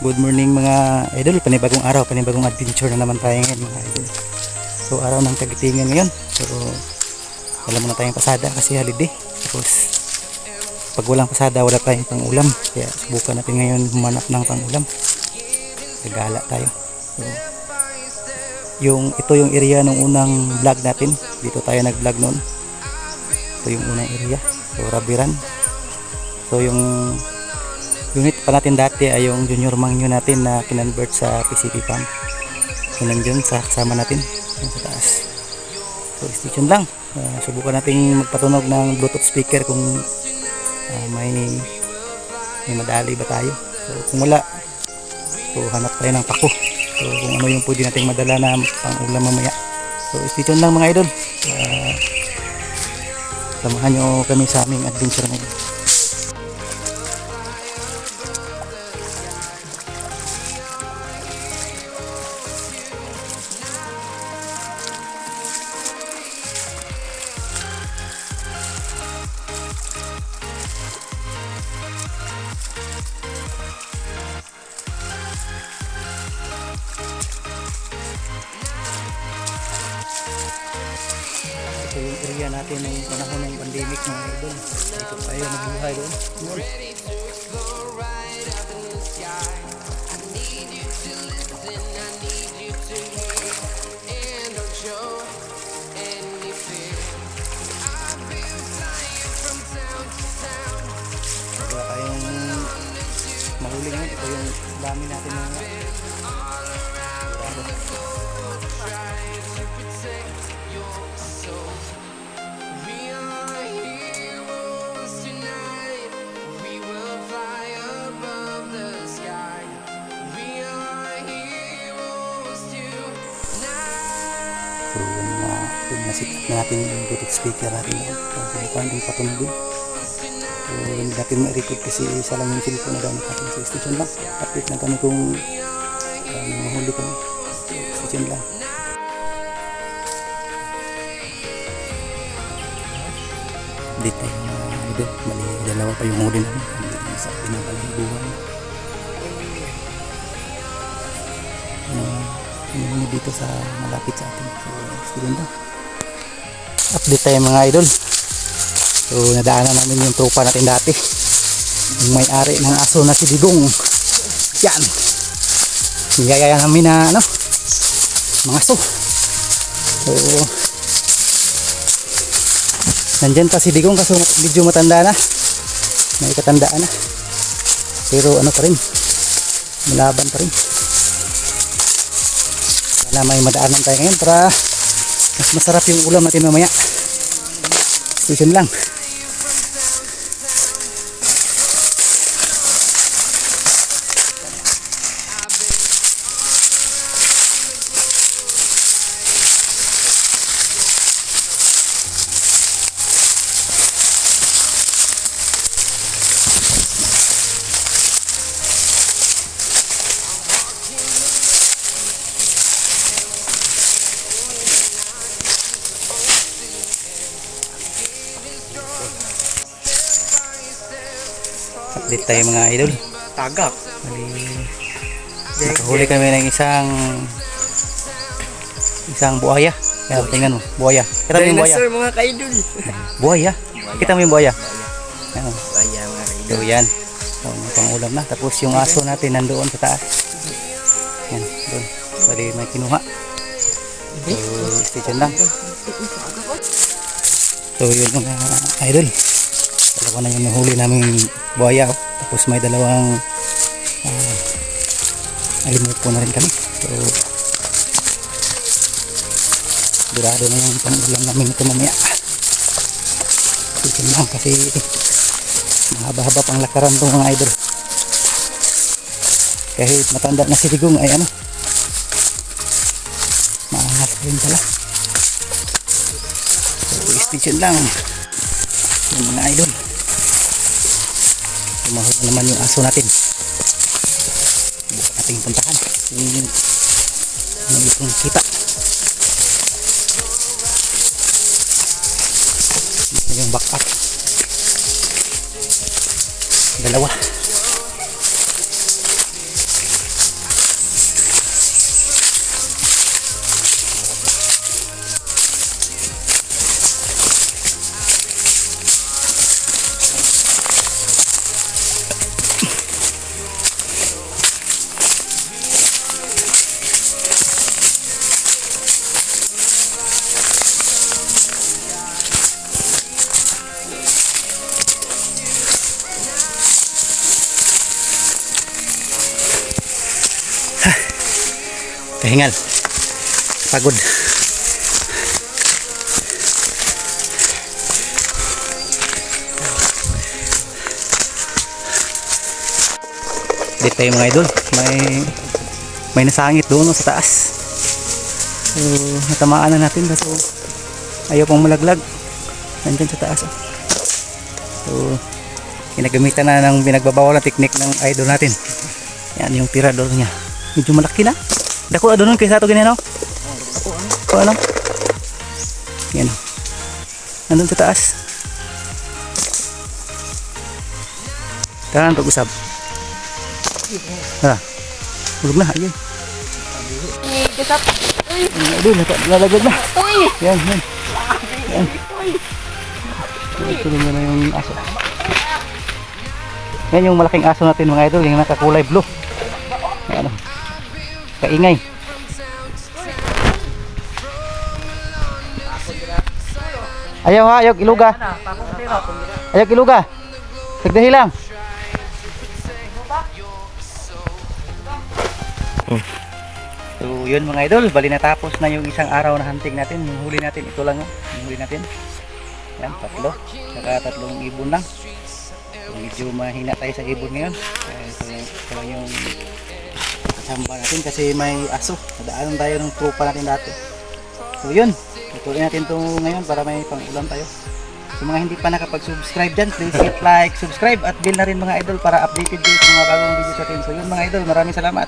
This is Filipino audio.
Good morning mga idol, panibagong araw, panibagong adventure na naman tayo ngayon mga idol. So araw ng kagitingan ngayon. So wala muna tayong pasada kasi holiday. Tapos pag walang pasada wala tayong pang ulam. Kaya subukan natin ngayon humanap ng pang ulam. Gagala tayo. So, yung ito yung area nung unang vlog natin. Dito tayo nag-vlog noon. Ito yung unang area. So Rabiran. So yung unit pa natin dati ay yung junior mangyo natin na kinonvert sa PCP farm. So nandiyan sa kasama natin sa taas. So station lang. Ah, subukan natin magpatunog ng Bluetooth speaker kung ah, may may madali ba tayo. So kung wala, so hanap tayo ng pako. So kung ano yung pwede nating madala na pang ulam mamaya. So station lang mga idol. Ah, samahan nyo kami sa aming adventure ngayon. Ito area natin ng panahon ng pandemic mga idol. Dito tayo nabuhay doon. So yung mga yung nasit natin yung Bluetooth speaker natin yun. So subukan din patunogin. So hindi natin ma-record kasi isa lang yung cellphone na gamit natin sa station lang. Update lang kami kung uh, mahuli kami. So station lang. Update tayo mga idol. Mali dalawa pa yung huli namin. Yung dito sa malapit sa atin. So, lang. Update tayo mga idol. So, nadaanan namin yung tropa natin dati. Yung may-ari ng aso na si Digong. Yan. Niyayaya namin na ano, mga aso. So, nandyan pa si Digong kaso medyo matanda na. May katandaan na. Pero ano pa rin, malaban pa rin sana may madaanan tayo ngayon para mas masarap yung ulam natin mamaya. Station lang update tayo mga idol Tagak. Nakahuli kami ng isang isang buhaya Yan, tingnan mo, buhaya. Kita mo yung buhaya? Mga kaidol. Buhaya. Kita mo yung buhaya? Ano? Baya mga kaidol. So yan. So, pang ulam na. Tapos yung aso natin nandoon sa taas. Yan, doon. Bali may kinuha. So, station lang. So yun mga idol. Dalawa na yung nahuli namin buhaya. Tapos may dalawang uh, alimut po na rin kami. So, Durado na yung pang-ulam namin ito mamaya. Station lang kasi mahaba-haba pang lakaran itong mga idol. Kahit matanda na si Digong ay ano, maangas rin pala. So, station lang yung mga idol. Tumahol na naman yung aso natin. Bukan natin puntahan. Yung yung itong kita. Yung back up. Dalawa. Pahingal. Pagod. Dito tayo mga idol. May may nasangit doon sa taas. So, natamaan na natin kaso ayaw pang malaglag. Nandyan sa taas. oh. So, ginagamitan na ng binagbabawal na teknik ng idol natin. Yan yung tirador niya. Medyo malaki na. Dako doon kaysa ito ganyan no? Ako ano? Yan. Nandun sa taas. Tahan pag-usap. Ha. Hulog na. Ayun. Ayun, Idol, nata- nalaglag na. Yan, yan. Yan. Tulong na yung aso. Yan yung malaking aso natin mga idol, yung nakakulay blue. Ano? Kaingay. Ayaw ha, ayaw iluga. Ayaw iluga. Sagdahi lang. So yun mga idol, bali natapos na yung isang araw na hunting natin. Yung huli natin, ito lang oh. Yung huli natin. Yan, tatlo. Saka tatlong ibon lang. So, medyo mahina tayo sa ibon ngayon. Ito, ito lang yung kasamba natin kasi may aso. Nadaanan tayo ng tropa natin dati. So yun, ituloy natin to ngayon para may pang-ulam tayo. Sa mga hindi pa nakapag-subscribe dyan, please hit like, subscribe at bell na rin mga idol para updated kayo sa mga bagong videos natin. So yun mga idol, maraming salamat.